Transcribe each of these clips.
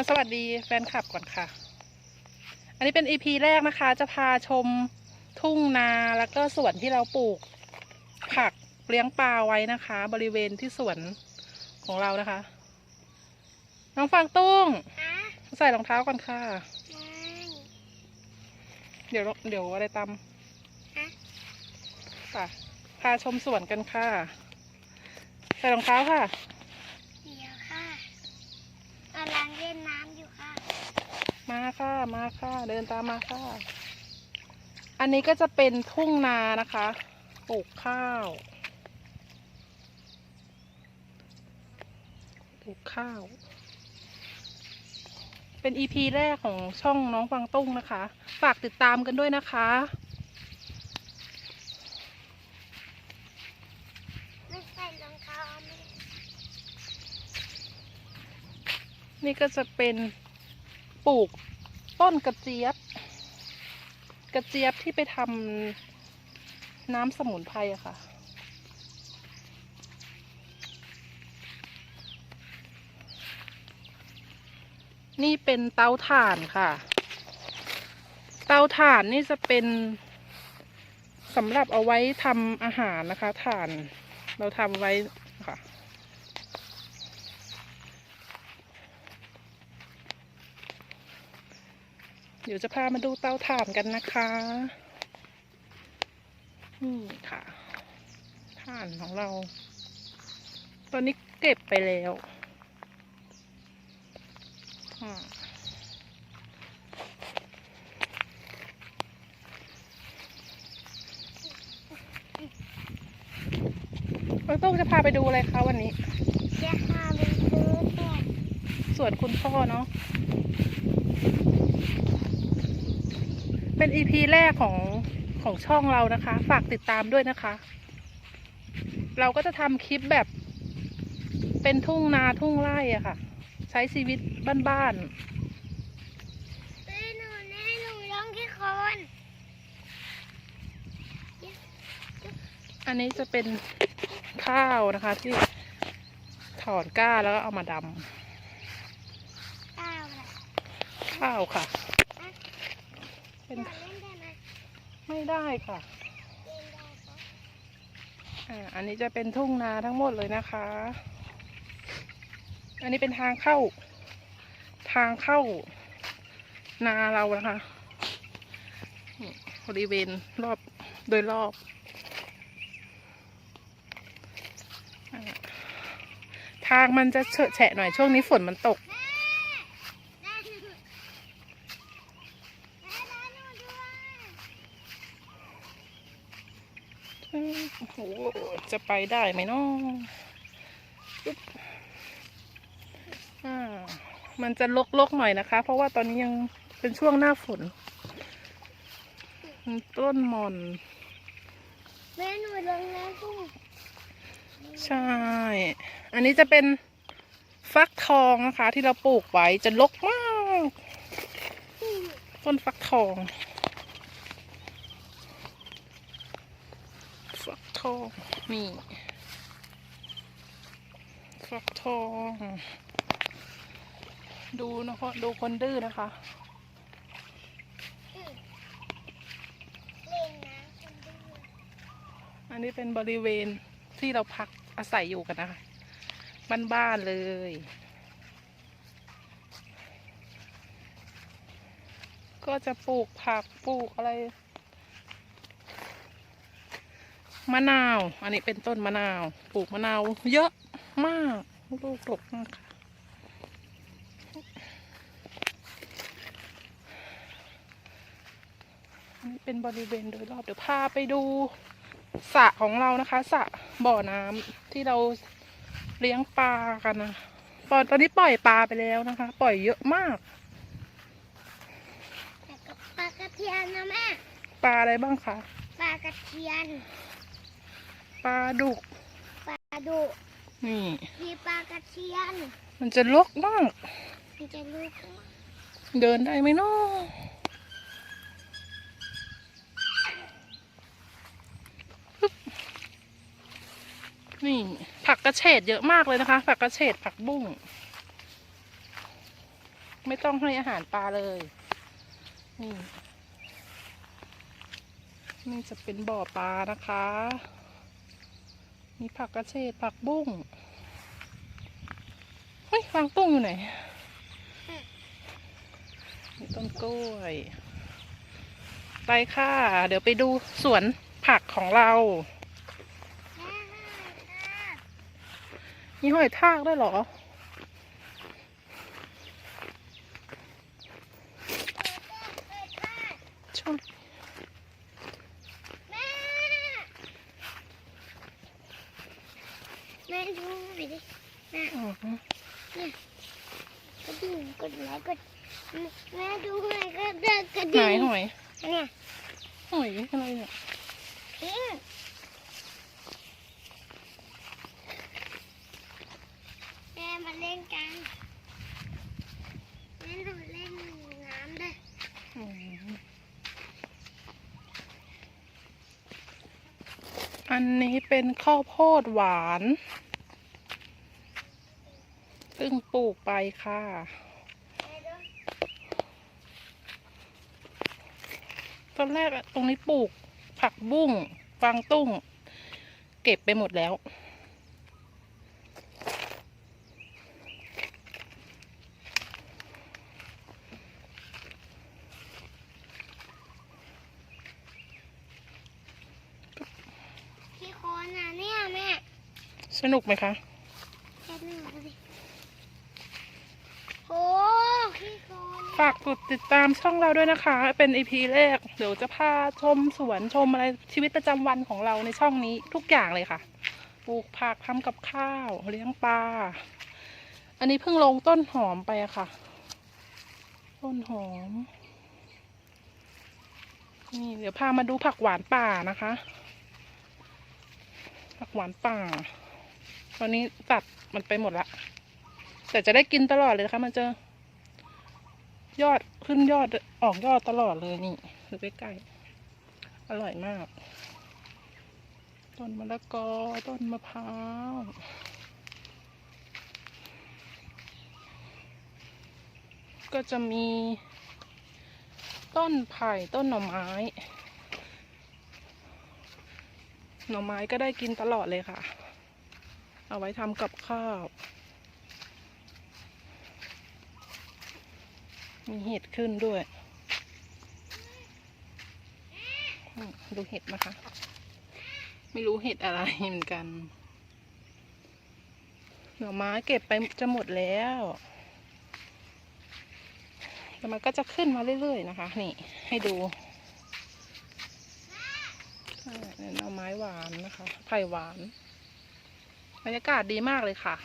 เดี๋ยวมาสวัสดีแฟนคลับก่อนค่ะ อันนี้เป็นอีพีแรกนะคะ จะพาชมทุ่งนาแล้วก็สวนที่เราปลูก ผักเลี้ยงปลาไว้นะคะ บริเวณที่สวนของเรานะคะ น้องฟางตุ้งฮะใส่รองเท้าก่อนค่ะไม่เดี๋ยวเดี๋ยวอะไรตามฮะป่ะพาชมสวนกันค่ะ ใส่รองเท้าค่ะ เดี๋ยวค่ะกำลังเล่นน้ำอยู่ค่ะ มาค่ะมาค่ะเดินตามมาค่ะ อันนี้ก็จะเป็นทุ่งนานะคะปลูกข้าวปลูกข้าว เป็นอีพีแรกของช่องน้องฟังตุ้งนะคะ ฝากติดตามกันด้วยนะคะไม่ใส่รองเท้าไม่นี่ก็จะเป็นปลูก ต้นกระเจี๊ยบ กระเจี๊ยบที่ไปทำน้ำสมุนไพรอะค่ะ นี่เป็นเตาถ่านค่ะ เตาถ่านนี่จะเป็นสำหรับเอาไว้ทำอาหารนะคะถ่านเราทำไว้ค่ะ ดี๋ยวจะพามาดูเตาถ่านกันนะคะ นี่ค่ะถ่านของเรา ตอนนี้เก็บไปแล้วอ่าเราต้องจะพาไปดูอะไรคะวันนี้เดี๋ยวพาไปซื้อตัวสวนคุณพ่อเนาะ เป็นอีพีแรกของของช่องเรานะคะ ฝากติดตามด้วยนะคะ เราก็จะทำคลิปแบบ เป็นทุ่งนาทุ่งไร่อะค่ะ ใช้ชีวิตบ้านเอ้ยหนูแน่หนูร้องที่คนๆอันนี้จะเป็นข้าวนะคะ ที่ถอนก้าแล้วก็เอามาดก้าวเลยำข้าวค่ะ เป็นอยากเล่นได้ไหมไม่ได้ค่ะเล่นได้ปะอ่าอันนี้จะเป็นทุ่งนาทั้งหมดเลยนะคะ อันนี้เป็นทางเข้า ทางเข้า นาเรานะคะนี่บริเวณรอบโดยรอบอ่าทางมันจะเฉอะแฉะหน่อยช่วงนี้ฝนมันตก แม่หนูแม่ร้านหนูด้วย อืมโอ้โหจะ ไปได้ไหมเนาะปึ๊บอ่ามันจะลกๆหน่อยนะคะ เพราะว่าตอนนี้ยังเป็นช่วงหน้าฝน ต้นหมอนแม่หนูลงแล้วกุ้งใช่ อันนี้จะเป็นฟักทองนะคะ ที่เราปลูกไว้จะลกมาก ต้นฟักทอง ฟัก ทองนี่ฟักทอง ดูนะคะดูคนดื้อนะคะออันนี้เป็นบริเวณที่เราพักอาศัยอยู่กันนะคะบ้านๆเลย ก็จะปลูกผักปลูกอะไร มะนาว อันนี้เป็นต้นมะนาว ปลูกมะนาว เยอะมากลูกดกมากค่ะ อันนี้เป็นบริเวณโดยรอบเดี๋ยวพาไปดูสระของเรานะคะสระบ่อน้ำที่เราเลี้ยงปลากันนะตอนตอนนี้ปล่อยปลาไปแล้วนะคะ ปล่อยเยอะมากแต่กับปลากระเทียมนะแม่ปลาอะไรบ้างคะปลากระเทียม ปลาดุก ปลาดุนี่ มีปลากระเทียมมันจะลกมาก มันจะลูกเดินได้ไหมเนาะปึ๊บนี่ ผักกระเฉดเยอะมากเลยนะคะ ผักกระเฉดผักบุ้ง ไม่ต้องให้อาหารปลาเลย นี่ นี่จะเป็นบ่อปลานะคะ มีผักกระเฉดผักบุ้งเฮ้ยฟางตุ้งอยู่ไหนมีต้นกล้วยไปค่ะ เดี๋ยวไปดูสวนผักของเรามีหอยทากด้วยเหรอ เปิดค่ะ ช่วง แม่แม่ ดูหน่อยดิแม่อ๋อกระดิ่งกดไลค์กดแม่ดูหน่อยก็เดินกระไหนดิ่งหอยเนี่ยหอยอะไรเนี่ยแม่มาเล่นกันแม่ดูเล่นน้ำด้วยอันนี้เป็นข้าวโพดหวาน เพิ่งปลูกไปค่ะแม่ดูตอนแรกอะตรงนี้ปลูก ผักบุ้งฟางตุ้ง เก็บไปหมดแล้วพี่โคนอะเนี่ยแม่สนุกไหมคะ แค่นึงดูดิโอ้พี่โคน ฝากกดติดตามช่องเราด้วยนะคะ เป็นอีพีแรก เดี๋ยวจะพาชมสวนชมอะไรชีวิตประจำวันของเราในช่องนี้ทุกอย่างเลยค่ะ ปลูกผักทำกับข้าว เลี้ยงปลา อันนี้เพิ่งลงต้นหอมไปอะค่ะ ต้นหอม นี่เดี๋ยวพามาดูผักหวานป่านะคะ ผักหวานป่า ตอนนี้ตัดมันไปหมดละ แต่จะได้กินตลอดเลยนะคะมันจะ ยอดขึ้นยอดออกยอดตลอดเลยนี่ดูใกล้ๆอร่อยมาก ต้นมะละกอต้นมะพร้าวก็จะมี ต้นไผ่ต้นหน่อไม้ หน่อไม้ก็ได้กินตลอดเลยค่ะ เอาไว้ทำกับข้าว มีเห็ดขึ้นด้วย ดูเห็ดนะคะ ไม่รู้เห็ดอะไรเหมือนกัน หน่อไม้เก็บไปจะหมดแล้วแต่มันก็จะขึ้นมาเรื่อยๆนะคะ นี่ให้ดูนี่ยหน่อไม้หวานนะคะ ไผ่หวาน บรรยากาศดีมากเลยค่ะ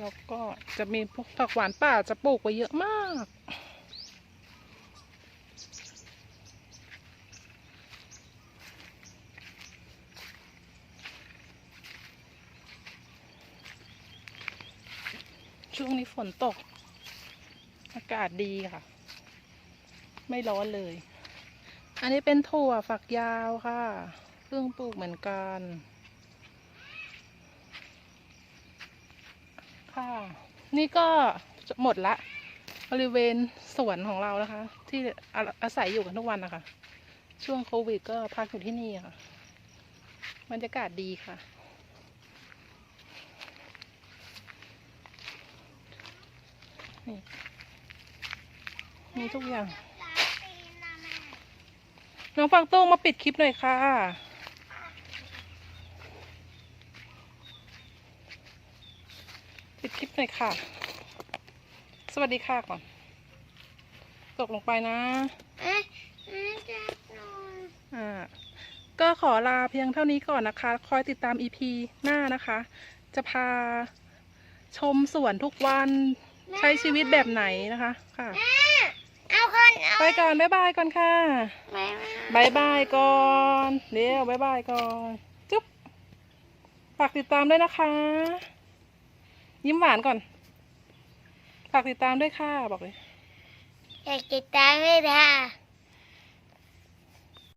แล้วก็จะมีพวกผักหวานป่าจะปลูกไว้เยอะมาก ช่วงนี้ฝนตก อากาศดีค่ะ ไม่ร้อนเลย อันนี้เป็นถั่วฝักยาวค่ะเพิ่งปลูกเหมือนกัน ค่ะ นี่ก็หมดละ บริเวณสวนของเรานะคะ ที่อาอาศัยอยู่กันทุกวันนะคะช่วงโควิดก็พักอยู่ที่นี่ค่ะบรรยากาศดีค่ะ นี่มีทุกอย่าง น้องฟังโต้งมาปิดคลิปหน่อยค่ะ ปิดคลิปหน่อยค่ะ สวัสดีค่ะก่อน ตกลงไปนะเอ๊ะแม่จะนอนอ่าก็ขอลาเพียงเท่านี้ก่อนนะคะ คอยติดตาม EP หน้านะคะ จะพาชมสวนทุกวันใช้ชีวิตแบบไหนนะคะค่ะแม่เอาคนเอาไปก่อน บ๊ายบายก่อนค่ะแม่บายบายก่อนเดี๋ยวบายบายก่อน จุ๊บฝากติดตามด้วยนะคะ ยิ้มหวานก่อน ฝากติดตามด้วยค่ะ บอกเลย อยากติดตามด้วยค่ะ